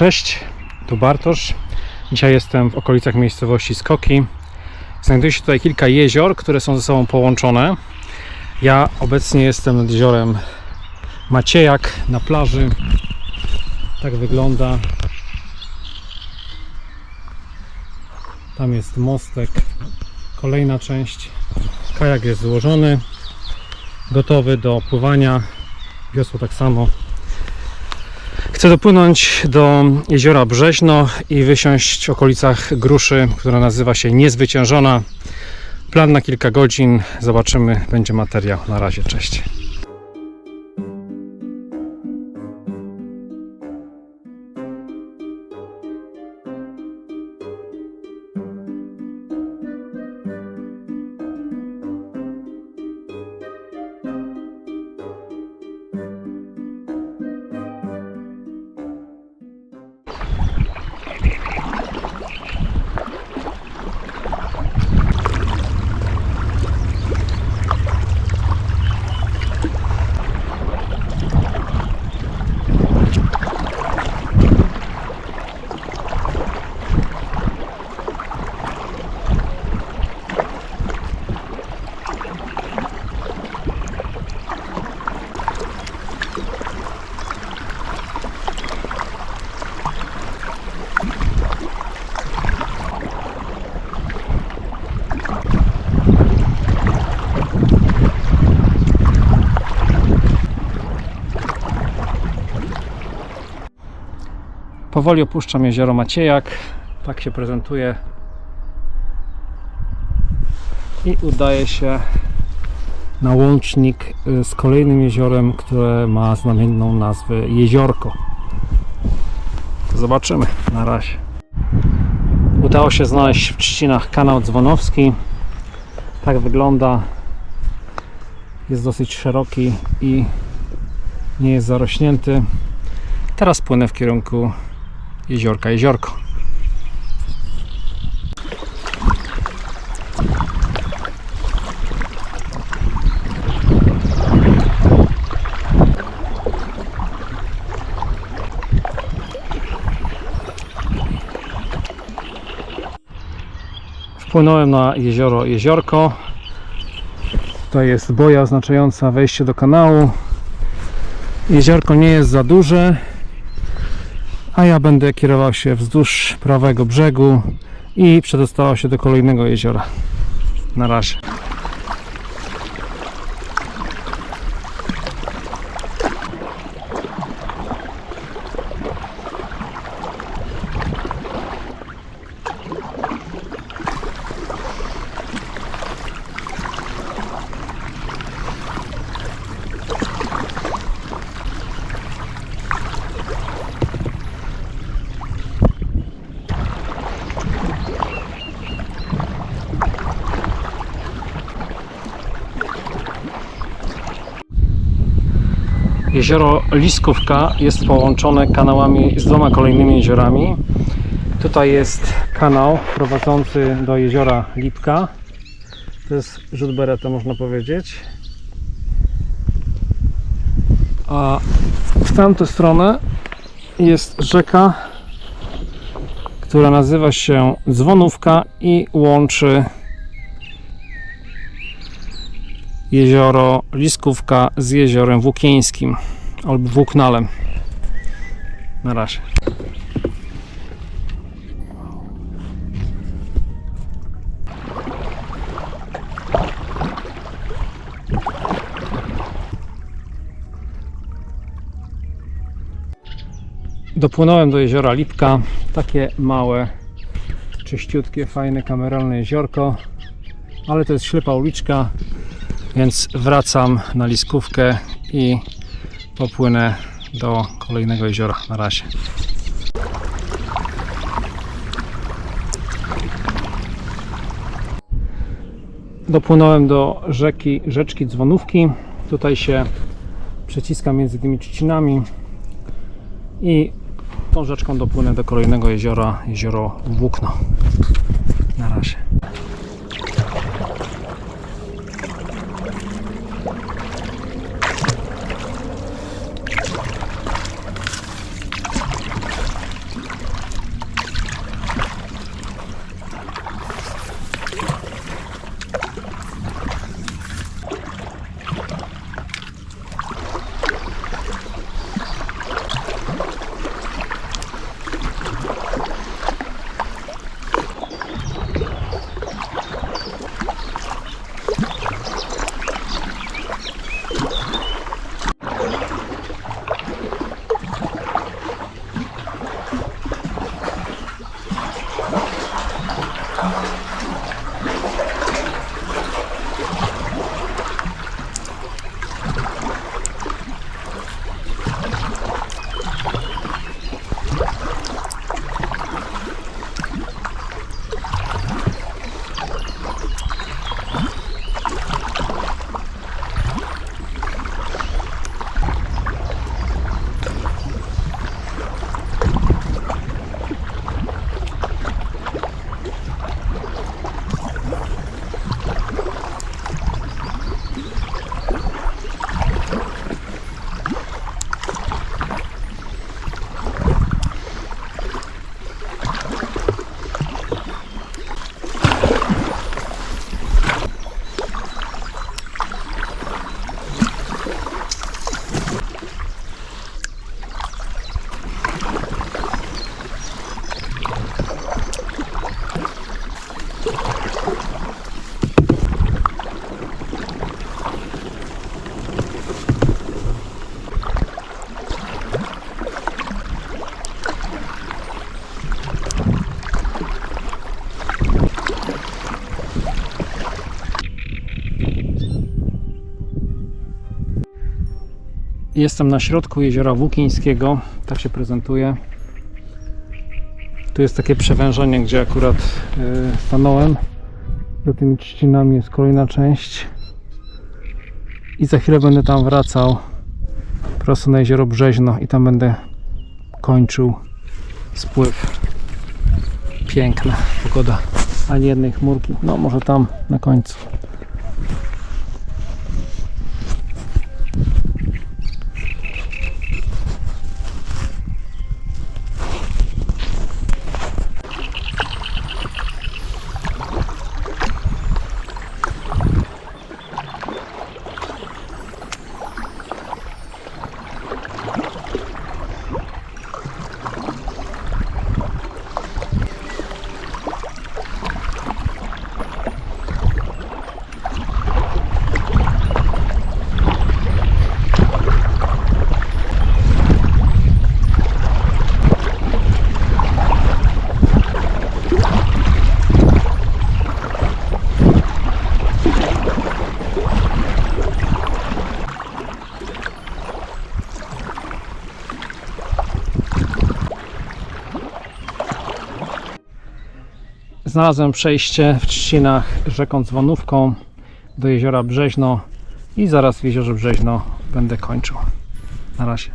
Cześć, tu Bartosz. Dzisiaj jestem w okolicach miejscowości Skoki. Znajduje się tutaj kilka jezior, które są ze sobą połączone. Ja obecnie jestem nad jeziorem Maciejak na plaży. Tak wygląda. Tam jest mostek. Kolejna część. Kajak jest złożony. Gotowy do pływania. Wiosło tak samo. Chcę dopłynąć do jeziora Brzeźno i wysiąść w okolicach Gruszy, która nazywa się Niezwyciężona. Plan na kilka godzin. Zobaczymy. Będzie materiał. Na razie. Cześć. Powoli opuszczam jezioro Maciejak. Tak się prezentuje. I udaję się na łącznik y, z kolejnym jeziorem, które ma znamienną nazwę Jeziorko. Zobaczymy. Na razie. Udało się znaleźć w trzcinach kanał dzwonowski. Tak wygląda. Jest dosyć szeroki i nie jest zarośnięty. Teraz płynę w kierunku jeziorka, jeziorko. Wpłynąłem na jezioro Jeziorko. Tutaj jest boja oznaczająca wejście do kanału. Jeziorko nie jest za duże, a ja będę kierował się wzdłuż prawego brzegu i przedostała się do kolejnego jeziora. Na razie. Jezioro Liskówka jest połączone kanałami z dwoma kolejnymi jeziorami. Tutaj jest kanał prowadzący do jeziora Lipka. To jest rzut bereta, można powiedzieć. A w tamtą stronę jest rzeka, która nazywa się Dzwonówka i łączy jezioro Liskówka z jeziorem Włókieńskim albo Włóknalem. Na razie. Dopłynąłem do jeziora Lipka. Takie małe, czyściutkie, fajne, kameralne jeziorko. Ale to jest ślepa uliczka, więc wracam na liskówkę i popłynę do kolejnego jeziora. Na razie. Dopłynąłem do rzeki, rzeczki Dzwonówki. Tutaj się przeciskam między tymi trzcinami i tą rzeczką dopłynę do kolejnego jeziora, jezioro Włókno. Na razie. Jestem na środku jeziora Włókińskiego. Tak się prezentuje. Tu jest takie przewężenie, gdzie akurat yy, stanąłem. Za tymi trzcinami jest kolejna część. I za chwilę będę tam wracał prosto na jezioro Brzeźno i tam będę kończył spływ. Piękna pogoda. Ani jednej chmurki. No może tam na końcu. Znalazłem przejście w trzcinach rzeką Dzwonówką do jeziora Brzeźno i zaraz w jeziorze Brzeźno będę kończył. Na razie.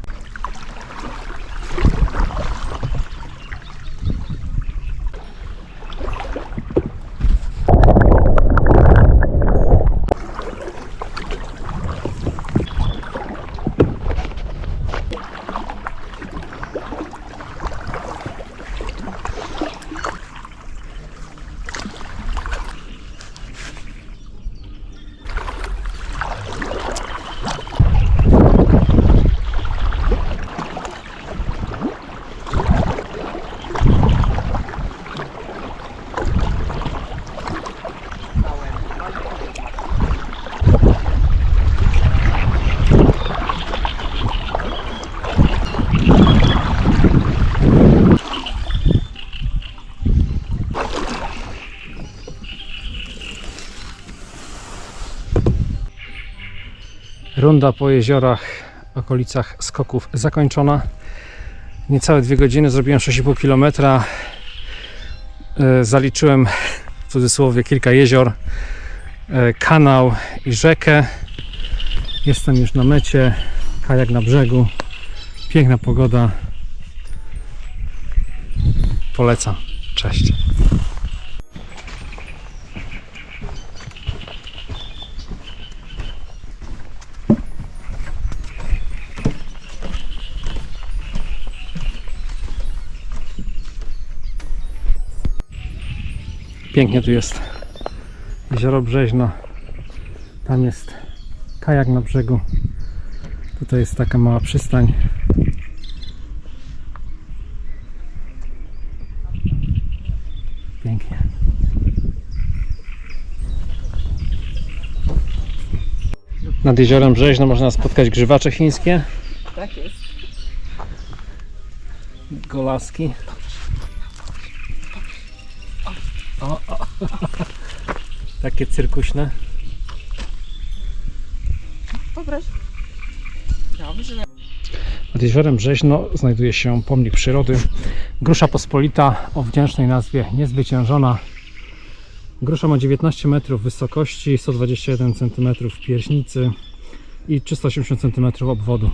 Runda po jeziorach, okolicach skoków zakończona. Niecałe dwie godziny, zrobiłem 6,5 km. E, Zaliczyłem w cudzysłowie kilka jezior, e, kanał i rzekę. Jestem już na mecie, kajak na brzegu. Piękna pogoda. Polecam. Cześć. Pięknie tu jest. Jezioro Brzeźno. Tam jest kajak na brzegu. Tutaj jest taka mała przystań. Pięknie. Nad jeziorem Brzeźno można spotkać grzywacze chińskie, Tak jest. golaski. Takie cyrkuśne. Poproś. Dobrze. Nad jeziorem Brzeźno znajduje się pomnik przyrody. Grusza pospolita o wdzięcznej nazwie Niezwyciężona. Grusza ma 19 metrów wysokości, 121 cm pierśnicy i 380 cm obwodu.